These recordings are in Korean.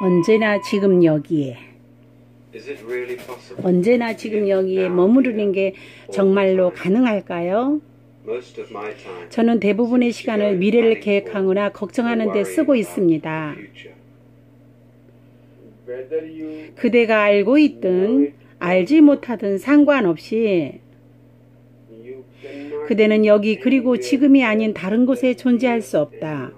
언제나 지금 여기에? 언제나 지금 여기에 머무르는 게 정말로 가능할까요? 저는 대부분의 시간을 미래를 계획하거나 걱정하는 데 쓰고 있습니다. 그대가 알고 있든 알지 못하든 상관없이 그대는 여기 그리고 지금이 아닌 다른 곳에 존재할 수 없다.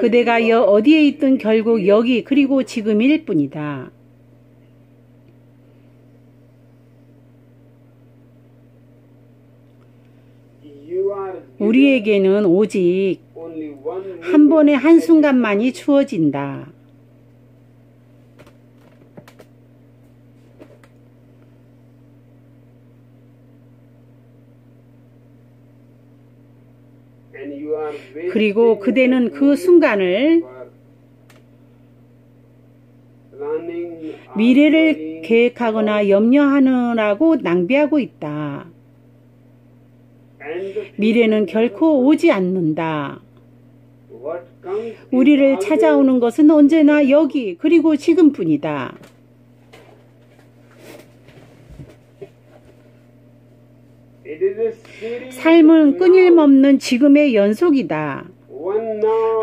그대가 여 어디에 있든 결국 여기 그리고 지금일 뿐이다. 우리에게는 오직 한 번의 한순간만이 주어진다. 그리고 그대는 그 순간을 미래를 계획하거나 염려하느라고 낭비하고 있다. 미래는 결코 오지 않는다. 우리를 찾아오는 것은 언제나 여기 그리고 지금뿐이다. 삶은 끊임없는 지금의 연속이다.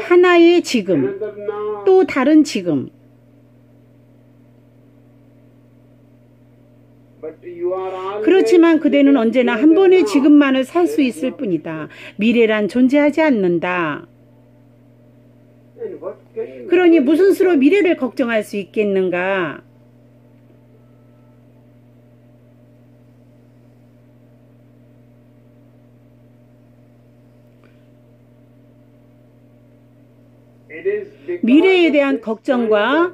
하나의 지금, 또 다른 지금. 그렇지만 그대는 언제나 한 번의. 지금만을 살 수 있을 뿐이다. 미래란 존재하지 않는다. 그러니 무슨 수로 미래를 걱정할 수 있겠는가? 미래에 대한 걱정과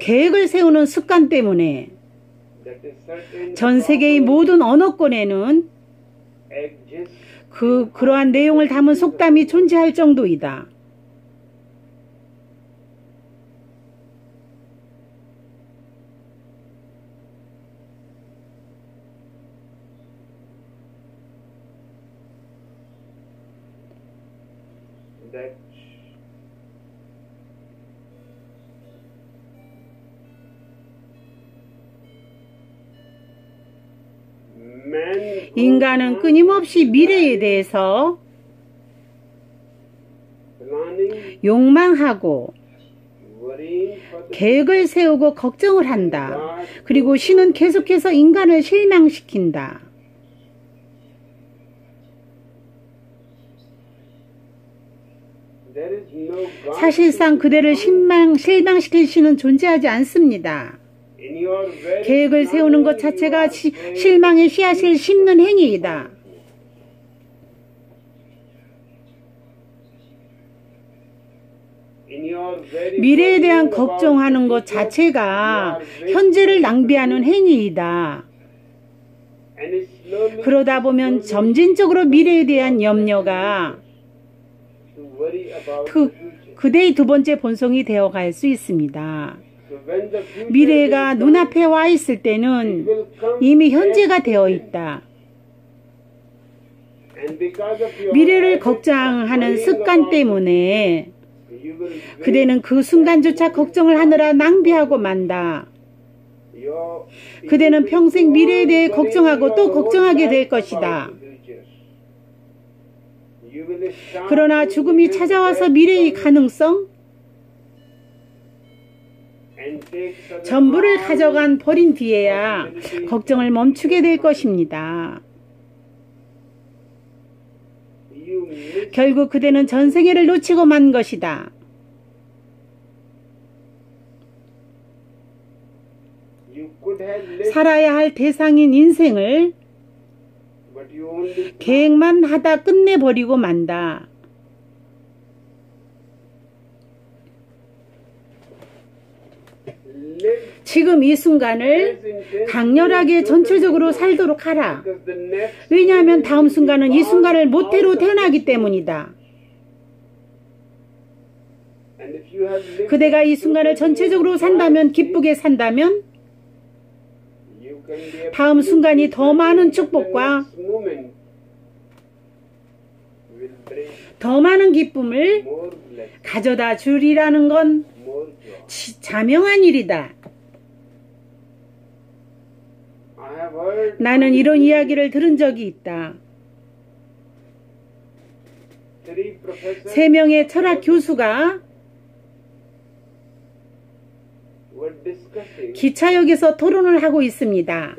계획을 세우는 습관 때문에 전 세계의 모든 언어권에는 그 그러한 내용을 담은 속담이 존재할 정도이다. That 인간은 끊임없이 미래에 대해서 욕망하고 계획을 세우고 걱정을 한다. 그리고 신은 계속해서 인간을 실망시킨다. 사실상 그대를 실망, 실망시킬 신은 존재하지 않습니다. 계획을 세우는 것 자체가 시- 실망의 씨앗을 심는 행위이다. 미래에 대한 걱정하는 것 자체가 현재를 낭비하는 행위이다. 그러다 보면 점진적으로 미래에 대한 염려가 그. 그대의 두 번째 본성이 되어 갈 수 있습니다. 미래가 눈앞에 와 있을 때는 이미 현재가 되어. 있다. 미래를 걱정하는 습관 때문에 그대는 그 순간조차 걱정을 하느라 낭비하고 만다. 그대는 평생 미래에 대해 걱정하고 또 걱정하게 될 것이다. 그러나 죽음이 찾아와서 미래의 가능성, 전부를 가져간 버린 뒤에야 걱정을 멈추게 될 것입니다. 결국 그대는 전생애를 놓치고 만 것이다. 살아야 할 대상인 인생을 계획만 하다 끝내버리고 만다. 지금 이 순간을 강렬하게 전체적으로 살도록 하라. 왜냐하면 다음 순간은 이 순간을 모태로 태어나기 때문이다. 그대가 이 순간을 전체적으로 산다면, 기쁘게 산다면, 다음 순간이 더 많은 축복과 더 많은 기쁨을 가져다 주리라는 건 자명한 일이다. 나는 이런 이야기를 들은 적이 있다. 세 명의 철학 교수가 기차역에서 토론을 하고 있습니다.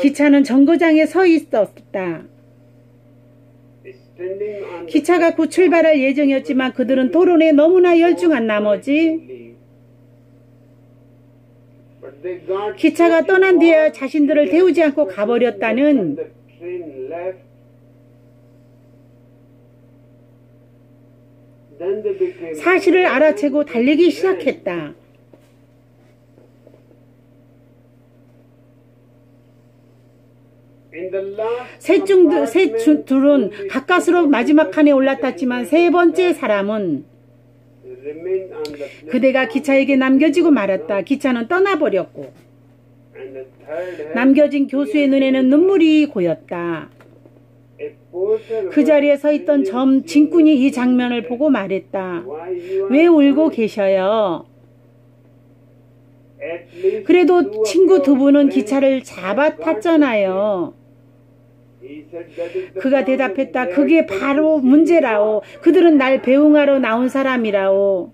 기차는 정거장에 서 있었다. 기차가 곧 출발할 예정이었지만 그들은 토론에 너무나 열중한 나머지 기차가 떠난 뒤에 자신들을 태우지 않고 가버렸다는 사실을 알아채고 달리기 시작했다. 셋 중, 둘은 가까스로 마지막 칸에 올라탔지만 세 번째 사람은. 그대가 기차에게 남겨지고 말았다. 기차는 떠나버렸고 남겨진 교수의 눈에는 눈물이 고였다. 그 자리에 서 있던 점 진꾼이 이 장면을 보고 말했다. 왜 울고 계셔요? 그래도 친구 두 분은 기차를 잡아 탔잖아요. 그가. 대답했다. 그게 바로. 문제라오. 그들은 날 배웅하러 나온 사람이라오.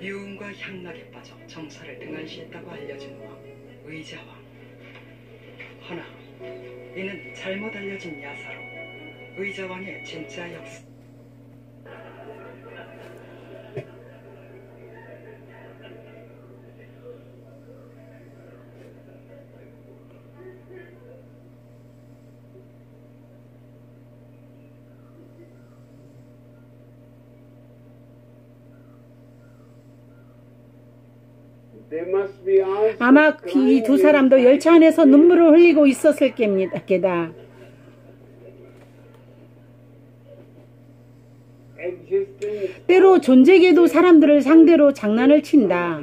유흥과 향락에 빠져 정사를 등한시했다고 알려진 왕 의자왕 허나 이는 잘못 알려진 야사로 의자왕의 진짜 역사 아마 이 두 사람도 열차 안에서 눈물을 흘리고 있었을 겁니다. 게다. 때로 존재계도 사람들을 상대로 장난을 친다.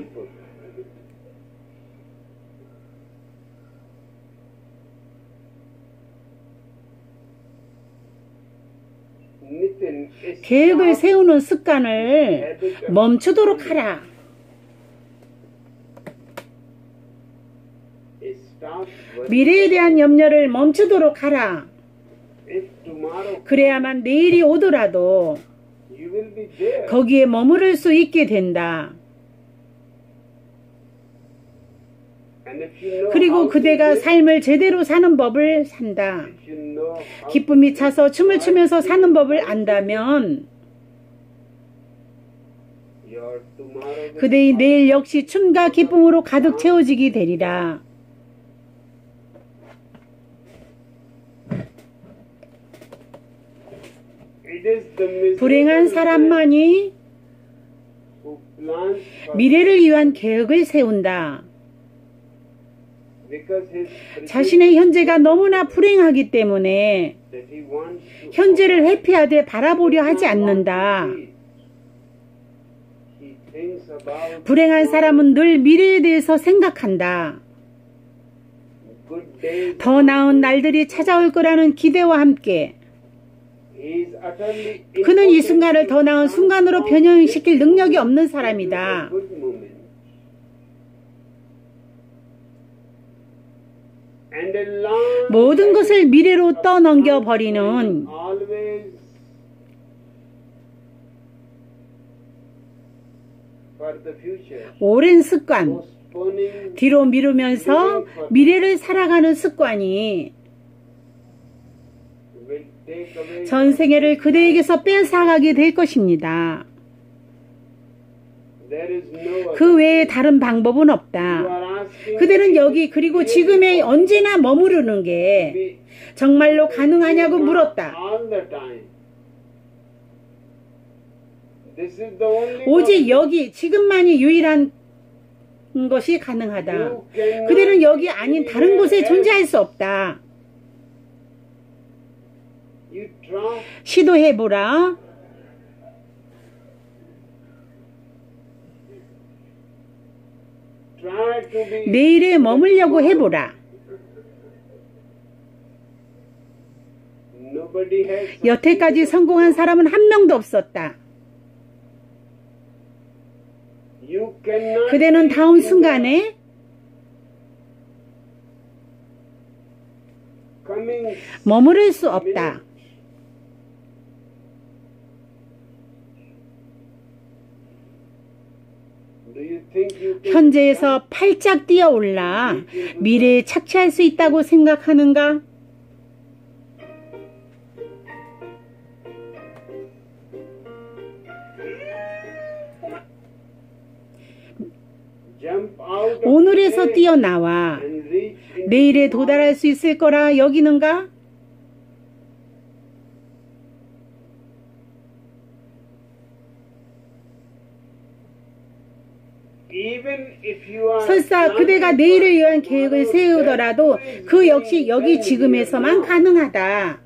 계획을 세우는 습관을 멈추도록 하라. 미래에 대한 염려를 멈추도록 하라. 그래야만 내일이 오더라도. 거기에 머무를 수 있게 된다. 그리고 그대가 삶을 제대로 사는 법을 산다. 기쁨이 차서 춤을 추면서 사는 법을 안다면 그대의 내일 역시 춤과 기쁨으로 가득 채워지게 되리라. 불행한 사람만이 미래를 위한 계획을 세운다. 자신의 현재가 너무나 불행하기 때문에 현재를 회피하되 바라보려 하지 않는다. 불행한 사람은 늘 미래에 대해서 생각한다. 더 나은 날들이 찾아올 거라는 기대와 함께 그는 이 순간을 더 나은 순간으로 변형시킬 능력이 없는 사람이다. 모든 것을 미래로 떠넘겨 버리는. 오랜 습관, 뒤로 미루면서 미래를 살아가는 습관이 전생애를 그대에게서 빼앗아가게 될 것입니다. 그 외에 다른 방법은 없다. 그대는 여기 그리고 지금에 언제나 머무르는 게 정말로 가능하냐고 물었다. 오직 여기 지금만이 유일한 것이 가능하다. 그대는 여기 아닌 다른 곳에 존재할. 수 없다. 시도해보라. 내일에 머물려고 해보라. 여태까지 성공한 사람은 한 명도 없었다. 그대는 다음 순간에 머무를 수 없다. 현재에서 팔짝 뛰어 올라 미래에 착취할 수 있다고 생각하는가? 오늘에서 뛰어나와 내일에 도달할 수 있을 거라 여기는가? 설사 그대가 내일을 위한 계획을 세우더라도 그 역시 여기 지금에서만 가능하다.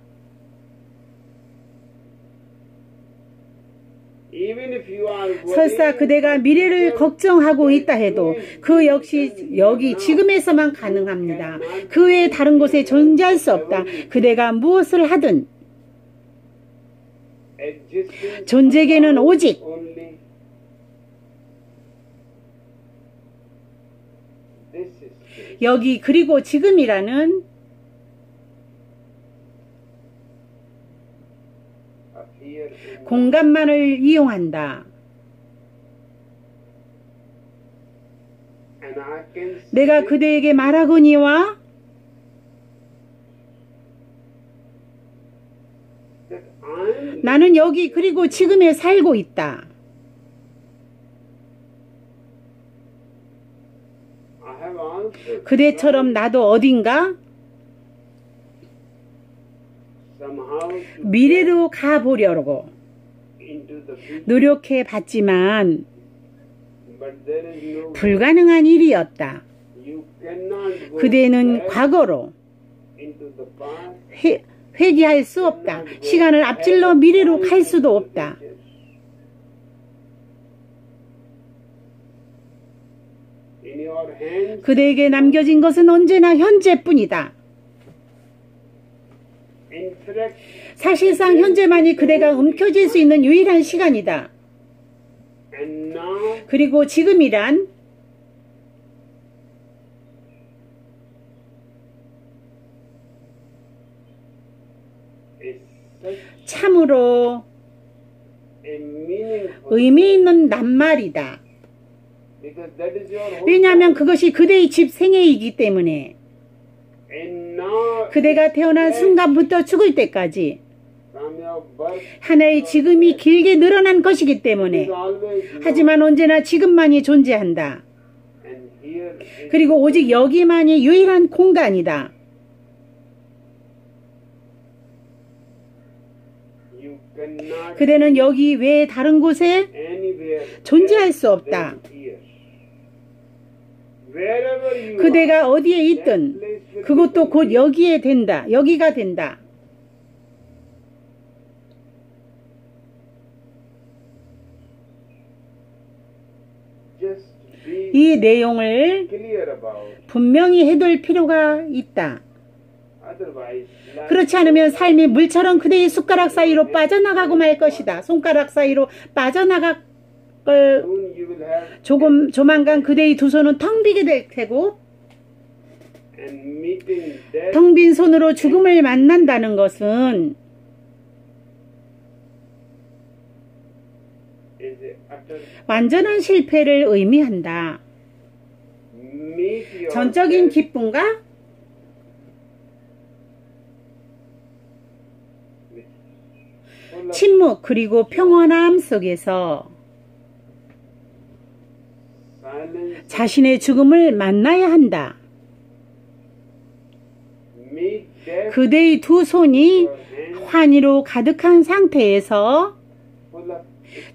설사 그대가 미래를 걱정하고 있다 해도 그 역시 여기 지금에서만 가능합니다. 그 외에 다른 곳에 존재할 수 없다. 그대가 무엇을 하든 존재계는 오직 여기 그리고 지금이라는 공간만을 이용한다. 내가 그대에게 말하거니와 나는 여기 그리고 지금에 살고 있다. 그대처럼 나도 어딘가 미래로 가보려고 노력해 봤지만 불가능한 일이었다. 그대는 과거로 회, 회귀할 수 없다. 시간을 앞질러 미래로 갈 수도 없다. 그대에게 남겨진 것은 언제나 현재뿐이다. 사실상 현재만이 그대가 움켜쥘 수 있는 유일한 시간이다. 그리고 지금이란 참으로 의미 있는 낱말이다. 왜냐하면 그것이 그대의 집 생애이기 때문에 그대가 태어난 순간부터 죽을 때까지 하나의 지금이 길게 늘어난 것이기 때문에. 하지만 언제나 지금만이 존재한다. 그리고 오직 여기만이 유일한 공간이다. 그대는 여기 외에 다른 곳에 존재할 수 없다. 그대가 어디에 있든 그것도 곧 여기에 된다. 여기가 된다. 이 내용을. 분명히 해둘 필요가 있다. 그렇지 않으면 삶이 물처럼 그대의 숟가락 사이로 빠져나가고 말 것이다. 손가락 사이로 빠져나갈 걸 have 조금 조만간 그대의 두 손은 텅 비게 될 테고 텅 빈 손으로 죽음을 만난다는 것은 완전한 실패를 의미한다. 전적인 기쁨과 침묵 그리고 평온함 속에서 자신의 죽음을 만나야 한다. 그대의 두 손이 환희로 가득한 상태에서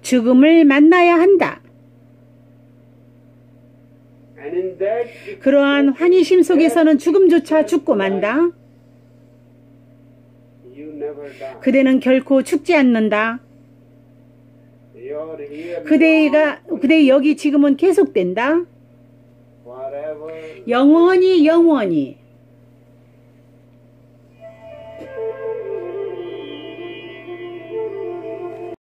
죽음을 만나야 한다. 그러한 환희심 속에서는 죽음조차 죽고 만다. 그대는 결코 죽지 않는다. 그대가 그대 여기 지금은 계속된다. 영원히 영원히